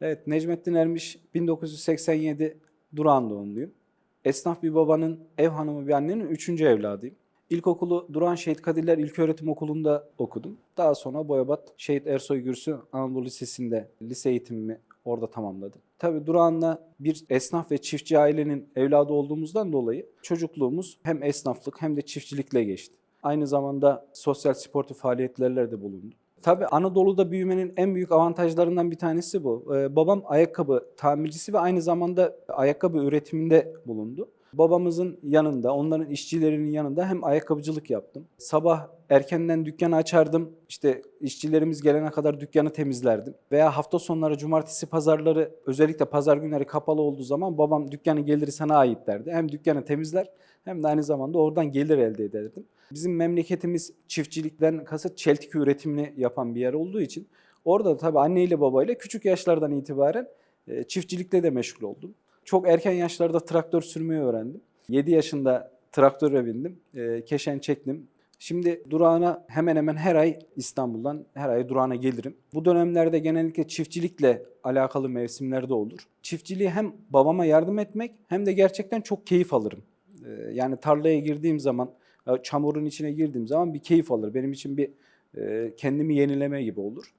Evet, Necmettin Ermiş 1987 Durağan doğumluyum. Esnaf bir babanın, ev hanımı bir annenin üçüncü evladıyım. İlkokulu Duran Şehit Kadirler İlköğretim Okulu'nda okudum. Daha sonra Boyabat Şehit Ersoy Gürsü Anadolu Lisesi'nde lise eğitimimi orada tamamladım. Tabii Duran'la bir esnaf ve çiftçi ailenin evladı olduğumuzdan dolayı çocukluğumuz hem esnaflık hem de çiftçilikle geçti. Aynı zamanda sosyal sportif faaliyetlerle de bulundum. Tabii Anadolu'da büyümenin en büyük avantajlarından bir tanesi bu. Ee, babam ayakkabı tamircisi ve aynı zamanda ayakkabı üretiminde bulundu. Babamızın yanında, onların işçilerinin yanında hem ayakkabıcılık yaptım. Sabah erkenden dükkanı açardım. İşte işçilerimiz gelene kadar dükkanı temizlerdim. Veya hafta sonları, cumartesi, pazarları, özellikle pazar günleri kapalı olduğu zaman babam dükkanı geliri sana ait derdi. Hem dükkanı temizler hem de aynı zamanda oradan gelir elde ederdim. Bizim memleketimiz çiftçilikten kasıt çeltik üretimini yapan bir yer olduğu için orada da tabii anneyle babayla küçük yaşlardan itibaren e, çiftçilikle de meşgul oldum. Çok erken yaşlarda traktör sürmeyi öğrendim. 7 yaşında traktöre bindim, e, keşen çektim. Şimdi durağına hemen hemen her ay İstanbul'dan her ay durağına gelirim. Bu dönemlerde genellikle çiftçilikle alakalı mevsimlerde olur. Çiftçiliği hem babama yardım etmek hem de gerçekten çok keyif alırım. E, yani tarlaya girdiğim zaman, e, çamurun içine girdiğim zaman bir keyif alır. Benim için bir e, kendimi yenileme gibi olur.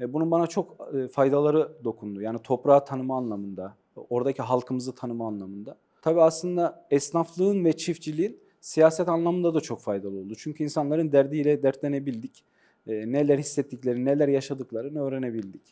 E, Bunun bana çok faydaları dokundu. Yani toprağı tanıma anlamında, oradaki halkımızı tanıma anlamında. Tabii aslında esnaflığın ve çiftçiliğin siyaset anlamında da çok faydalı oldu. Çünkü insanların derdiyle dertlenebildik. E, Neler hissettiklerini, neler yaşadıklarını öğrenebildik.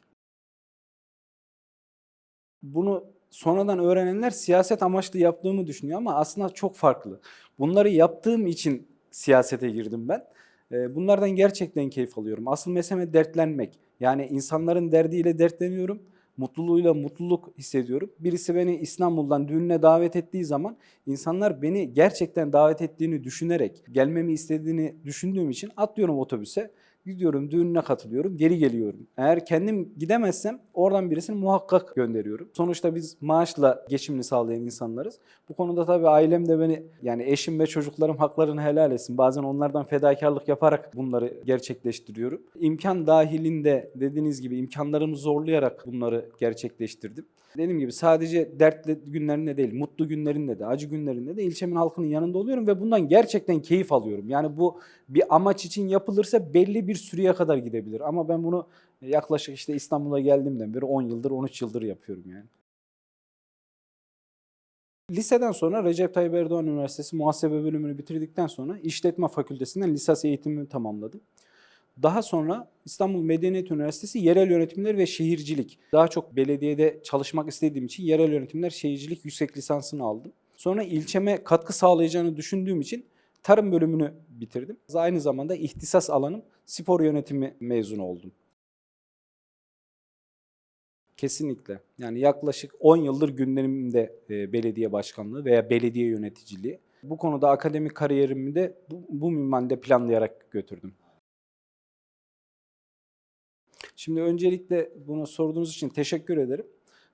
Bunu sonradan öğrenenler siyaset amaçlı yaptığımı düşünüyor ama aslında çok farklı. Bunları yaptığım için siyasete girdim ben. E, Bunlardan gerçekten keyif alıyorum. Asıl mesele dertlenmek. Yani insanların derdiyle dertleniyorum, mutluluğuyla mutluluk hissediyorum. Birisi beni İstanbul'dan düğününe davet ettiği zaman insanlar beni gerçekten davet ettiğini düşünerek, gelmemi istediğini düşündüğüm için atlıyorum otobüse. Gidiyorum düğününe katılıyorum, geri geliyorum. Eğer kendim gidemezsem oradan birisini muhakkak gönderiyorum. Sonuçta biz maaşla geçimini sağlayan insanlarız. Bu konuda tabii ailem de beni yani eşim ve çocuklarım haklarını helal etsin. Bazen onlardan fedakarlık yaparak bunları gerçekleştiriyorum. İmkan dahilinde dediğiniz gibi imkanlarımı zorlayarak bunları gerçekleştirdim. Dediğim gibi sadece dertli günlerinde değil, mutlu günlerinde de, acı günlerinde de ilçemin halkının yanında oluyorum ve bundan gerçekten keyif alıyorum. Yani bu bir amaç için yapılırsa belli bir süreye kadar gidebilir. Ama ben bunu yaklaşık işte İstanbul'a geldiğimden beri 10 yıldır, 13 yıldır yapıyorum yani. Liseden sonra Recep Tayyip Erdoğan Üniversitesi muhasebe bölümünü bitirdikten sonra işletme fakültesinden lisans eğitimimi tamamladım. Daha sonra İstanbul Medeniyet Üniversitesi Yerel Yönetimler ve Şehircilik. Daha çok belediyede çalışmak istediğim için Yerel Yönetimler Şehircilik yüksek lisansını aldım. Sonra ilçeme katkı sağlayacağını düşündüğüm için tarım bölümünü bitirdim. Aynı zamanda ihtisas alanım spor yönetimi mezunu oldum. Kesinlikle. Yani yaklaşık 10 yıldır gündemimde e, belediye başkanlığı veya belediye yöneticiliği. Bu konuda akademik kariyerimi de bu, bu minvalde planlayarak götürdüm. Şimdi öncelikle bunu sorduğunuz için teşekkür ederim.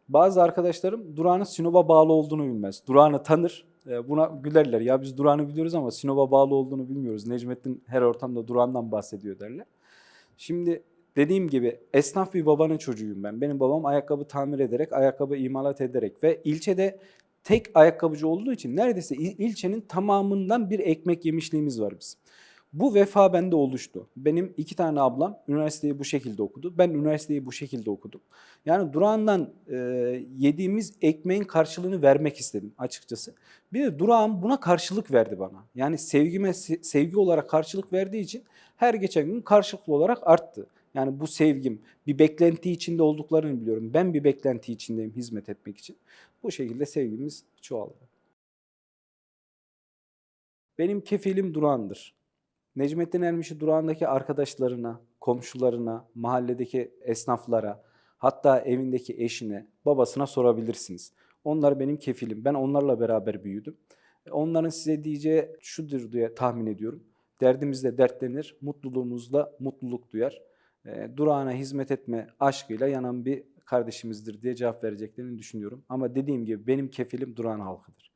Bazı arkadaşlarım Duran'ın Sinop'a bağlı olduğunu bilmez. Duran'ı tanır, buna gülerler. Ya biz Duran'ı biliyoruz ama Sinop'a bağlı olduğunu bilmiyoruz. Necmettin her ortamda Duran'dan bahsediyor derler. Şimdi dediğim gibi esnaf bir babanın çocuğuyum ben. Benim babam ayakkabı tamir ederek, ayakkabı imalat ederek ve ilçede tek ayakkabıcı olduğu için neredeyse il- ilçenin tamamından bir ekmek yemişliğimiz var bizim. Bu vefa bende oluştu. Benim iki tane ablam üniversiteyi bu şekilde okudu. Ben üniversiteyi bu şekilde okudum. Yani durağından e, yediğimiz ekmeğin karşılığını vermek istedim açıkçası. Bir de durağım buna karşılık verdi bana. Yani sevgime se- sevgi olarak karşılık verdiği için her geçen gün karşılıklı olarak arttı. Yani bu sevgim bir beklenti içinde olduklarını biliyorum. Ben bir beklenti içindeyim hizmet etmek için. Bu şekilde sevgimiz çoğaldı. Benim kefilim durağındır. Necmettin Ermiş'i durağındaki arkadaşlarına, komşularına, mahalledeki esnaflara, hatta evindeki eşine, babasına sorabilirsiniz. Onlar benim kefilim. Ben onlarla beraber büyüdüm. Onların size diyeceği şudur diye tahmin ediyorum. Derdimizle dertlenir, mutluluğumuzla mutluluk duyar. E, durağına hizmet etme aşkıyla yanan bir kardeşimizdir diye cevap vereceklerini düşünüyorum. Ama dediğim gibi benim kefilim durağın halkıdır.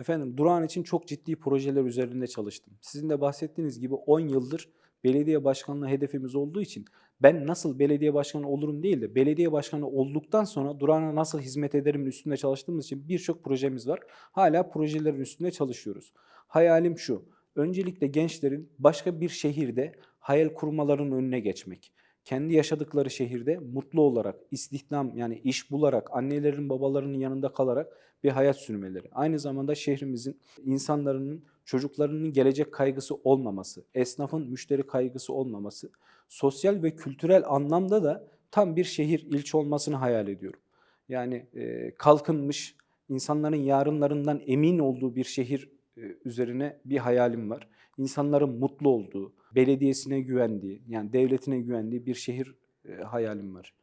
Efendim Durağan için çok ciddi projeler üzerinde çalıştım. Sizin de bahsettiğiniz gibi 10 yıldır belediye başkanlığı hedefimiz olduğu için ben nasıl belediye başkanı olurum değil de belediye başkanı olduktan sonra Durağan'a nasıl hizmet ederim üstünde çalıştığımız için birçok projemiz var. Hala projelerin üstünde çalışıyoruz. Hayalim şu. Öncelikle gençlerin başka bir şehirde hayal kurmaların önüne geçmek. Kendi yaşadıkları şehirde mutlu olarak, istihdam yani iş bularak, annelerin babalarının yanında kalarak bir hayat sürmeleri. Aynı zamanda şehrimizin insanların, çocuklarının gelecek kaygısı olmaması, esnafın müşteri kaygısı olmaması, sosyal ve kültürel anlamda da tam bir şehir ilçe olmasını hayal ediyorum. Yani e, kalkınmış, insanların yarınlarından emin olduğu bir şehir üzerine bir hayalim var. İnsanların mutlu olduğu, belediyesine güvendiği, yani devletine güvendiği bir şehir e, hayalim var.